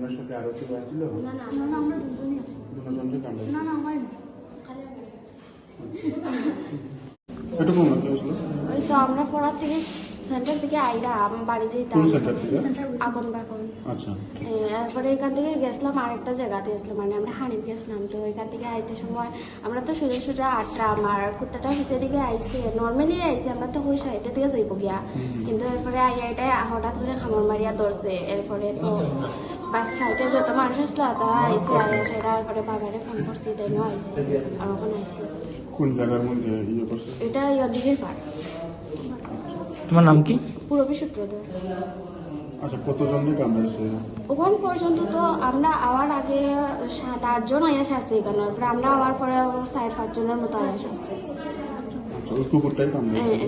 কি আরও কেউ আসছিল? না না না আমরা দুজনই আছি দুজনকে কামড়াইছে না না আমার এটা কোন কি ওই তো আমরা পড়া থেকে সেন্টার থেকে আইরা আমার বাড়ি যেতাম কোন সেন্টার থেকে? আগুন বাগুন। আচ্ছা। এরপরে এখান থেকে গেছিলাম আরেকটা জায়গাতে গেছিলাম মানে আমরা হানিতে গেছিলাম। তো এখান থেকে আইতে সময় আমরা তো সোজা সোজা আটটা আমার কুত্তাটা দিকে আইসে নর্মালি আইসে আমরা তো হই সাইডের দিকে যাইব গিয়া। কিন্তু এরপরে আই হঠাৎ করে খামর মারিয়া ধরছে। এরপরে তো বাস সাইডে যত মানুষ আসলো তারা আইসে সেটা বাবারে ফোন করছি তাইও আইসে আর ওখানে আইসে কোন জায়গার মধ্যে ইয়ে করছে? এটা ইয়দিকের পার তোমার নাম কি পুরবি সূত্রধর আচ্ছা ওখান পর্যন্ত তো আমরা আওয়ার আগে সাত আটজন আয়া সারছে এখানে তারপরে আমরা আওয়ার পরে চার পাঁচজনের মতো আয়া সারছে। আচ্ছা কুকুরটাই হ্যাঁ।